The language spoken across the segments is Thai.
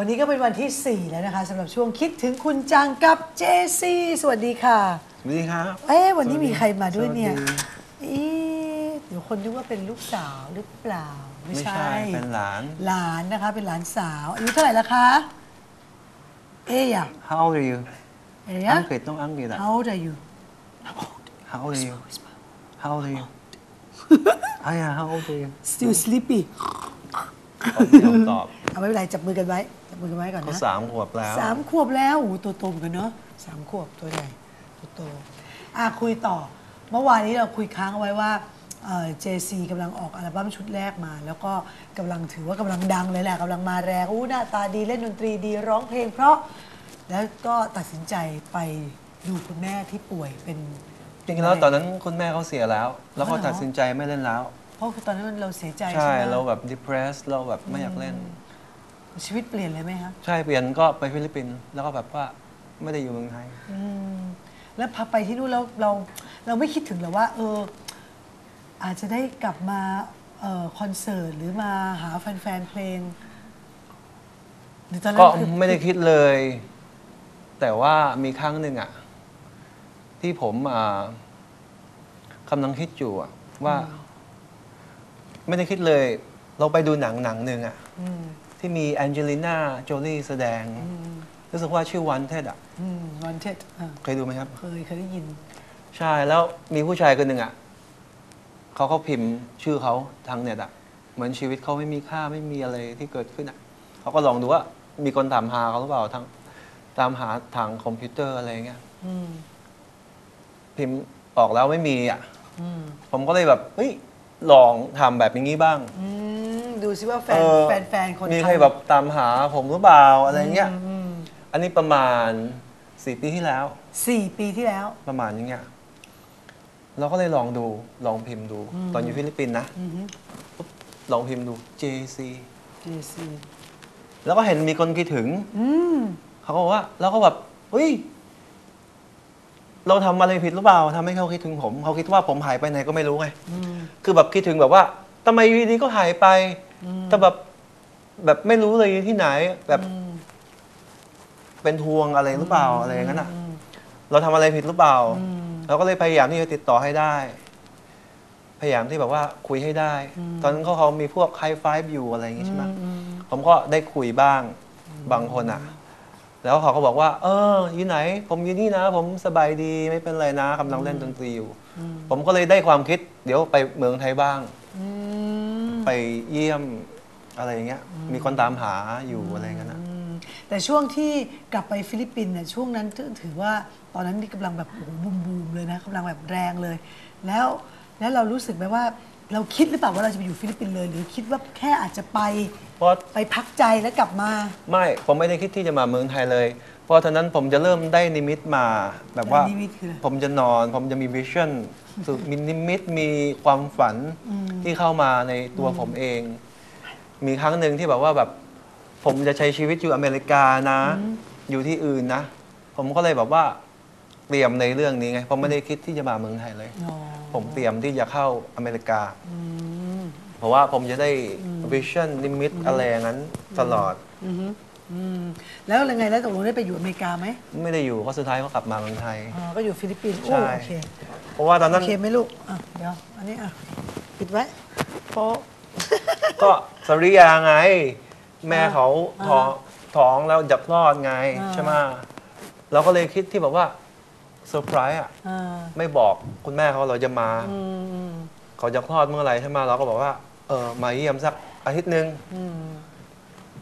วันนี้ก็เป็นวันที่ 4 แล้วนะคะสำหรับช่วงคิดถึงคุณจังกับเจซีสวัสดีค่ะ สวัสดีครับเอ๊ะวันนี้มีใครมาด้วยเนี่ยสวัสดีอีเดี๋ยวคนนึกว่าเป็นลูกสาวหรือเปล่า ไม่ไม่ใช่ใช่ เป็นหลาน หลานนะคะเป็นหลานสาวอายุเท่าไหร่ละคะ เอ๊ะอะ How old are you เอ๊อัะงกฤษต้องอังกฤษอะ How old are you How old are you How old are you อะ yeah How old are you still sleepy เขาไม่ยอมตอบ เอาไม่เป็นไรจับมือกันไว้จับมือกันไว้ก่อนเขานะสามขวบแล้ว สามขวบแล้วโอ้โหตัวโตเหมือนกันเนาะสามขวบตัวใหญ่ตัวโตอะคุยต่อ เมื่อวานนี้เราคุยค้างเอาไว้ว่าเจซีกำลังออกอัลบั้มชุดแรกมา แล้วก็กำลังถือว่ากำลังดังเลยแหละกำลังมาแรงอู้หน้าตาดีเล่นดนตรีดีร้องเพลง เพราะแล้วก็ตัดสินใจไปดูคุณแม่ที่ป่วยเป็นจริงๆแล้วตอนนั้นคุณแม่เขาเสียแล้ว แล้วก็อ๋อเหรอตัดสินใจไม่เล่นแล้ว เพราะตอนนั้นเราเสียใจใช่ใช่ไหม เราแบบ depressed เราแบบไม่อยากเล่น ชีวิตเปลี่ยนเลยไหมคะใช่เปลี่ยนก็ไปฟิลิปปินส์แล้วก็แบบว่าไม่ได้อยู่เมืองไทย อืมแล้วพอไปที่นู่นแล้วเราเราไม่คิดถึงหรอว่า เออ อาจจะได้กลับมาเอ่อคอนเสิร์ตหรือมาหาแฟนๆเพลงหรือตอนนั้ก็นคือไม่ได้คิดเลย แต่ว่ามีครั้งหนึ่งอะที่ผมอ่ากำลังคิดอยู่อะว่า ไม่ได้คิดเลย เราไปดูหนังหนังหนึ่งอะอืม ที่มีแองเจลิน่าโจลีแสดงอืมรู้สึกว่าชื่อวันเทดอะอืมวันเท็ดเคยดูไหมครับ เคยเคยได้ยิน ใช่แล้วมีผู้ชายคนหนึ่งอะเขาเขาพิมพ์ชื่อเขาทางเน็ตอะเหมือนชีวิตเขาไม่มีค่าไม่มีอะไรที่เกิดขึ้นอะเขาก็ลองดูว่ามีคนถามหาเขาหรือเปล่าทางตามหาทางคอมพิวเตอร์อะไรเงี้ยอืมพิมพ์ออกแล้วไม่มีอะอืมผมก็เลยแบบเฮ้ยลองทำแบบอย่างนี้บ้างอืม ดูซิว่าแฟเอนอแฟนแฟนคนมีทำใครแบบตามหาผมหรือเปล่าอะไรเงี้ยมอืมอันนี้ประมาณสี่ปีที่แล้ว สี่ปีที่แล้ว ประมาณอย่างเงี้ยเราก็เลยลองดูลองพิมพ์ดู ตอนอยู่ฟิลิปปินส์นะอือฮึลองพิมพ์ดู JC เจซีแล้วก็เห็นมีคนคิดถึง อืม เขาก็บอกว่าแล้วก็แบบเฮ้ย เราทำอะไรผิดหรือเปล่าทำให้เขาคิดถึงผม เขาคิดว่าผมหายไปไหนก็ไม่รู้ไงอืมคือแบบคิดถึงแบบว่าทำไมอยู่ดีๆก็หายไป แต่แบบแบบไม่รู้เลยอยู่ที่ไหน แบบอืมเป็นทวงอะไรหรือเปล่าอะไรอย่างนั้นอะอืมเราทำอะไรผิดหรือเปล่าอืมเราก็เลยพยายามที่จะติดต่อให้ได้ พยายามที่แบบว่าคุยให้ได้ ตอนนั้นเขาเขามีพวกไฮไฟฟ์อยู่อะไรอย่างงี้ใช่ไหมอืมผมก็ได้คุยบ้างบางคนอะ แล้วเขาก็บอกว่า เอออยู่ไหน ผมอยู่นี่นะ ผมสบายดีไม่เป็นไรนะกำลังเล่นดนตรีอยู่อืมผมก็เลยได้ความคิด เดี๋ยวไปเมืองไทยบ้างอืม ไปเยี่ยมอะไรอย่างเงี้ยมีคนตามหาอยู่อะไรอย่างเงี้ยนะ อืมแต่ช่วงที่กลับไปฟิลิปปินส์เนี่ยช่วงนั้นถือถือว่าตอนนั้นนี่กำลังแบบโอ้โหบูมบูมเลยนะกำลังแบบแรงเลย แล้วแล้วเรารู้สึกไหมว่าเราคิดหรือเปล่าว่าเราจะไปอยู่ฟิลิปปินส์เลย หรือคิดว่าแค่อาจจะไปเพราะ ไปพักใจแล้วกลับมา ไม่ ผมไม่ได้คิดที่จะมาเมืองไทยเลย เพราะตอนนั้นผมจะเริ่มได้นิมิตมาแบบว่า นิมิตคืออะไรผมจะนอนผมจะมีวิชั่นคือมีนิมิตมีความฝันอืมที่เข้ามาในตัวผมเอง มีครั้งหนึ่งที่แบบว่าแบบ ผมจะใช้ชีวิตอยู่อเมริกานะ อยู่ที่อื่นนะ ผมก็เลยแบบว่าเตรียมในเรื่องนี้ไง ผมไม่ได้คิดที่จะมาเมืองไทยเลยอ๋อผมเตรียมที่จะเข้าอเมริกาอืมเพราะว่าผมจะได้วิชั่นนิมิตอะไรอย่างนั้นตลอด อืมอืมแล้วยังไงแล้วตกลงได้ไปอยู่อเมริกาไหมไม่ได้อยู่ก็สุดท้ายก็กลับมาเมืองไทย อ๋อก็อยู่ฟิลิปปินส์โอ้ใช่ โอเคเพราะว่าตอนโอนั้นเคไหมลูกอะเดี๋ยวอันนี้อะปิดไว้โป๊ะ ก็สริยาไง แม่เขาอ่าท้องท้องแล้วจะคลอดไง อ่า ใช่ไหมเราก็เลยคิดที่แบบว่าเซอร์ไพรส์อะ อ่าไม่บอกคุณแม่เขาเราจะมา อืมอืมเขาจะคลอดเมื่อไหร่ใช่ไหมเราก็บอกว่าเออมาเยี่ยมสักอาทิตย์หนึ่งอืม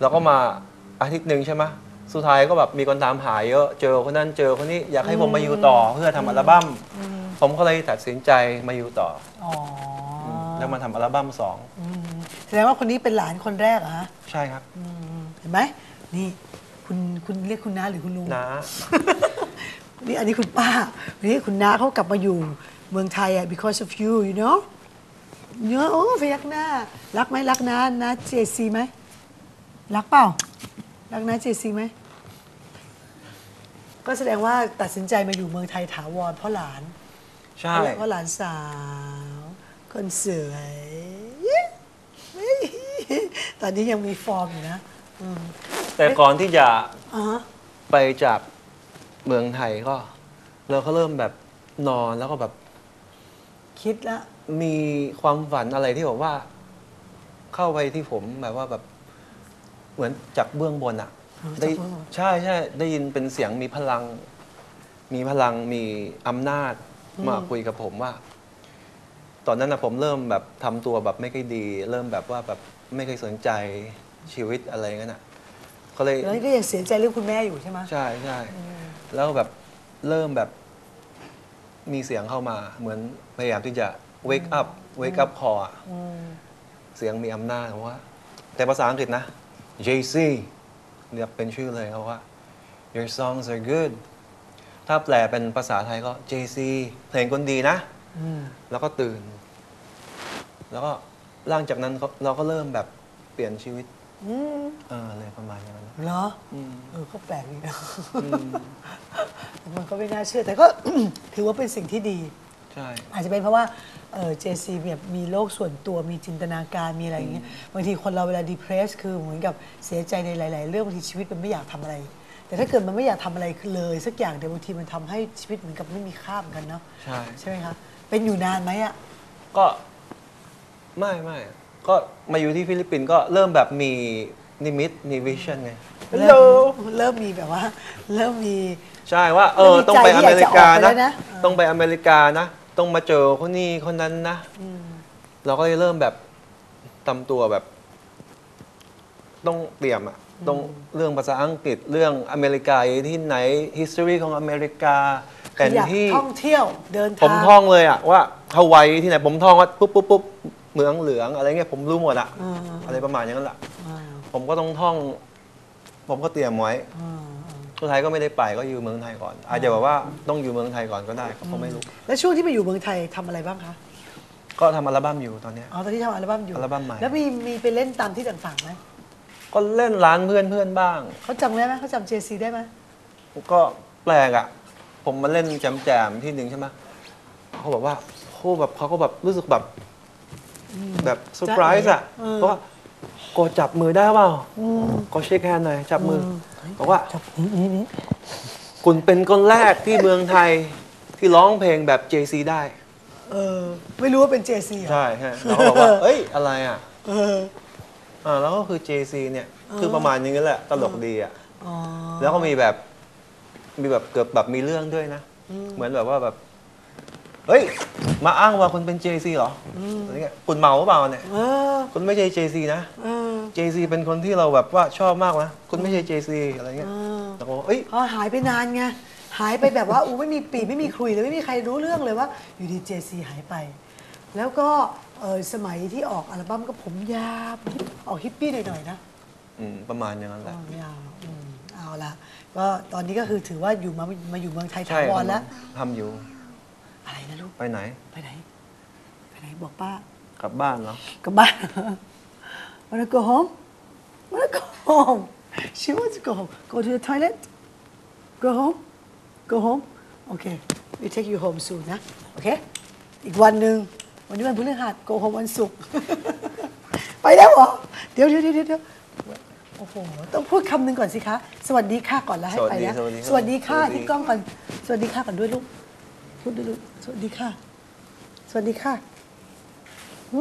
เราก็มา อาทิตย์หนึ่งใช่ไหมสุดท้ายก็แบบมีคนตามหาเยอะเจอคนนั้นเจอคนนี้อยากให้ผมมาอยู่ต่อเพื่อทำอัลบั้มอืมผมก็เลยตัดสินใจมาอยู่ต่ออ๋ออแล้วมาทำอัลบั้มสองอืมแสดงว่าคนนี้เป็นหลานคนแรกเหรอฮะใช่ครับอืมเห็นไหมนี่คุณคุณเรียกคุณน้าหรือคุณลุง นะ นี่อันนี้คุณป้าวันนี้คุณน้าเขากลับมาอยู่เมืองไทยอะ because of you you know เนื้อโอ้พยักหน้า รักไหมรักน้าน้าเจซีไหม รักเปล่า รักน้าเจซีไหม ก็แสดงว่าตัดสินใจมาอยู่เมืองไทยถาวรเพราะหลาน ใช่ เพราะหลานสาว คนสวยตอนนี้ยังมีฟอร์มอยู่นะอืมแต่ก่อนที่จะอ่าฮะไปจากเมืองไทยก็ เราก็เริ่มแบบนอนแล้วก็แบบคิดแล้วมีความฝันอะไรที่แบบว่า เข้าไปที่ผมแบบว่าแบบ เหมือนจากเบื้องบนอะอ๋อได้จากเบื้องบนใช่ใช่ได้ยินเป็นเสียงมีพลัง มีพลังมีอำนาจมาคุยกับผมว่า ตอนนั้นนะผมเริ่มแบบทำตัวแบบไม่ค่อยดี เริ่มแบบว่าแบบไม่เคยสนใจชีวิตอะไรงั้นอะก็เลยแล้วก็ยังเสียใจเรื่องคุณแม่อยู่ใช่ไหมใช่ใช่แล้วแบบเริ่มแบบมีเสียงเข้ามา เหมือนพยายามที่จะ wake up wake up call อะอืมเสียงมีอำนาจว่า แต่ภาษาอังกฤษนะ JC เรียกเป็นชื่อเลยเขาว่า your songs are good ถ้าแปลเป็นภาษาไทยก็ JC เพลงคนดีนะอืมแล้วก็ตื่น แล้วก็หลังจากนั้นก็เราก็เริ่มแบบเปลี่ยนชีวิตอืมเอออะไรประมาณนั้น เหรออืมเออก็แปลกดีนะอืมมันก็ไม่น่าเชื่อแต่ก็ ถือว่าเป็นสิ่งที่ดี ใช่ อาจจะเป็นเพราะว่าเออเจซีแบบมีโลกส่วนตัวมีจินตนาการมีอะไรอย่างเงี้ยบางทีคนเราเวลาดีเพรสคือเหมือนกับเสียใจในหลาย ๆ เรื่องบางทีชีวิตมันไม่อยากทำอะไร แต่ถ้าเกิดมันไม่อยากทำอะไรเลยสักอย่างเดี๋ยวบางทีมันทำให้ชีวิตเหมือนกับไม่มีค่าเหมือนกันเนาะใช่ ใช่ไหมคะเป็นอยู่นานไหมอะ ก็ไม่ไม่ก็มาอยู่ที่ฟิลิปปินส์ก็เริ่มแบบมีนิมิตมีวิชั่นไง เริ่มเริ่มมีแบบว่า เริ่มมี ใช่ว่าเออแล้วมีต้องไปใจที่อเมริกาอยากจะออกไปแล้นะวนะต้องไปอเมริกานะ ต้องมาเจอคนนี้คนนั้นนะอืมเราก็เลยเริ่มแบบทำตัวแบบ ต้องเตรียมอะต้องเรื่องภาษาอังกฤษเรื่องอเมริกาอยู่ที่ไหน history ของอเมริกาแผคือนอยากที่ท่องเที่ยวเดินผมทางท่องเลยอะว่าฮาวายที่ไหนผมท่องว่าปุ๊บปุ๊บปุ๊บเหมืองเหลืองอะไรเงี้ยผมรู้หมดอะอ่าอะไรประมาณอย่างนั้นแหละอ่าผมก็ต้องท่อง ผมก็เตรียมไว้อ่า สุดท้ายก็ไม่ได้ไปก็อยู่เมืองไทยก่อน อาจจะแบบว่าต้องอยู่เมืองไทยก่อนก็ได้เขาไม่รู้ แล้วช่วงที่ไปอยู่เมืองไทยทำอะไรบ้างคะ ก็ทำอัลบั้มอยู่ตอนเนี้ย อ๋อ ตอนที่ทำอัลบั้มอยู่อัลบั้มใหม่ แล้วมีมีไปเล่นตามที่ต่างๆไหมก็เล่นร้านเพื่อนเพื่อนบ้าง เขาจำได้ไหมเขาจำเจซีได้ไหมก็แปลกอะผมมาเล่นแจมแจมๆที่หนึ่งใช่ไหมเขาบอกว่าโหแบบเขาก็แบบรู้สึกแบบ แบบเซอร์ไพรส์อะเพราะว่าก็จับมือได้เปล่า อืม ก็เช็คแฮนด์หน่อยจับมืออม บอกว่าจับนี่นี่นี่คุณเป็นคนแรกที่เมืองไทยที่ร้องเพลงแบบ JC ได้ เออ ไม่รู้ว่าเป็นเจซีเหรอใช่ใช่เราก็บอกว่า เอ้ย อะไรอะ เอออ่าแล้วก็คือ JC เนี่ย คือประมาณนี้แหละ ตลกดีอะอ๋อแล้วก็มีแบบ มีแบบเกือบแบบมีเรื่องด้วยนะ เหมือนแบบว่าแบบ เฮ้ย มาอ้างว่าคุณเป็น JC เหรอออะไรเงี้ยคุณเมาหรือเปล่าเนี่ยเออคุณไม่ใช่ JC นะเออ JC เป็นคนที่เราแบบว่าชอบมากนะคุณไม่ใช่ JC อะไรเงี้ยเออแล้วก็บอกเอ้ย พอหายไปนานไง หายไปแบบว่า อู้ไม่มีปีไม่มีคุยเลยไม่มีใครรู้เรื่องเลยว่า อยู่ดีเจซีหายไป แล้วก็เออสมัยที่ออกอัลบั้มก็ผมยาวออกฮิปปี้หน่อยๆนะอืมประมาณอย่างนั้นแหละอ๋อยาวอืมเอาละก็ตอนนี้ก็คือถือว่าอยู่มามาอยู่เมืองไทยใช่ถาวรแล้ว ทำอยู่ อะไรนะลูก ไปไหน ไปไหน ไปไหนบอกป้า กลับบ้านเหรอ กลับบ้าน wanna go home wanna go home she wants to go home go to the toilet go home go home okay we take you home soon นะ โอเค อีกวันหนึ่ง วันนี้วันพฤหัส go home วันศุกร์ ไปแล้วเหรอ เดี๋ยวเดี๋ยวเดี๋ยวเดี๋ยวโอ้โห ต้องพูดคำหนึ่งก่อนสิคะ สวัสดีค่ะก่อนแล้วให้ไปนะสวัสดีสวัสดีค่ะสวัสดี ที่กล้องก่อน สวัสดีค่ะก่อนด้วยลูก พูดด้วยลูกสวัสดีค่ะ สวัสดีค่ะหึ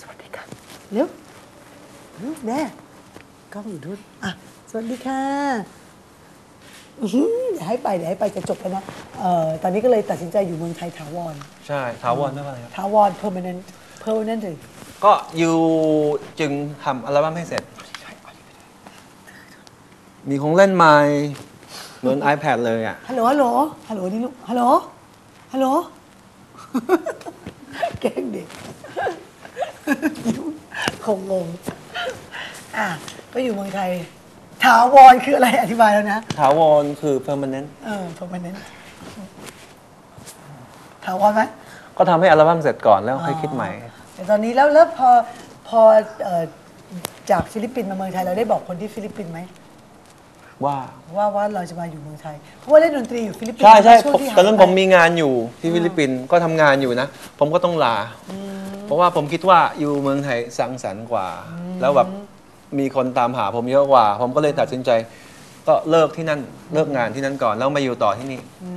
สวัสดีค่ะ เร็วเร็วแม่กล้องอยู่ด้วยอะ สวัสดีค่ะอื้อหือเดี๋ยวให้ไปเดี๋ยวให้ไปจะจบแล้วนะเอ่อตอนนี้ก็เลยตัดสินใจอยู่เมืองไทยถาวร ใช่ถาวรไม่เป็นไรครับ ถาวร permanent permanent เลยก็ยูจึงทำอัลบั้มให้เสร็จ มีของเล่นใหม่เหมือน iPad เลยอะ ฮัลโหลฮัลโหลฮัลโหลนี่ลูกฮัลโหล ฮัลโหล แกล้งเด็กคงงง อะ ก็อยู่เมืองไทย ถาวรคืออะไรอธิบายแล้วนะ ถาวรคือ permanent เออ permanent ถาวรไหม ก็ทำให้อัลบั้มเสร็จก่อนแล้วค่อยคิดใหม่ แต่ตอนนี้แล้วแล้วพอพอเอ่อจากฟิลิปปินส์มาเมืองไทยเราได้บอกคนที่ฟิลิปปินส์ไหม ว่าว่าว่าเราจะมาอยู่เมืองไทย เพราะว่าเล่นดนตรีอยู่ฟิลิปปินส์ใช่ใช่ช่วงที่หายตอนนั้นไปผมมีงานอยู่ที่ฟิลิปปินส์ก็ทำงานอยู่นะ ผมก็ต้องลา เพราะว่าผมคิดว่าอยู่เมืองไทยสังสรรค์กว่า แล้วแบบมีคนตามหาผมเยอะกว่า ผมก็เลยตัดสินใจ ก็เลิกที่นั่นเลิกงานที่นั่นก่อนแล้วมาอยู่ต่อที่นี่ อื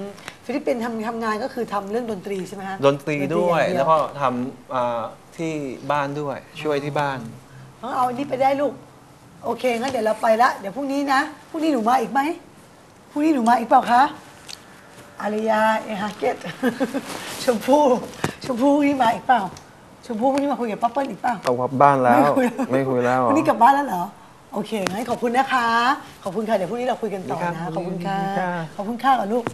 มฟิลิปปินส์ทำทำงานก็คือทำเรื่องดนตรีใช่ไหมฮะดนตรีด้วยางเแล้วก็ทำอ่าที่บ้านด้วยช่วยที่บ้านเอาเอาอันนี้ไปได้ลูก โอเคงั้นเดี๋ยวเราไปละเดี๋ยวพรุ่งนี้นะพรุ่งนี้หนูมาอีกไหมพรุ่งนี้หนูมาอีกเปล่าคะอารยาเอฮาเกต ชมพู่ชมพู่พรุ่งนี้มาอีกเปล่า ชมพู่พรุ่งนี้มาคุยกับป้าเปิ้ลอีกเปล่า เอากลับบ้านแล้ว ไม่ไม่คุคุยยแล้แล้วววันนี้กลับบ้านแล้วเหรอ โอเคงั้นขอบคุณนะคะ ขอบคุณค่ะ เดี๋ยวพรุ่งนี้เราคุยกันต่อครันะบขอบคุณค่ะค่ะ ขอบคุณค่ะก่อนลูก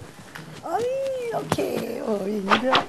เอ้ย โอเค เอออย่างนี้ด้วย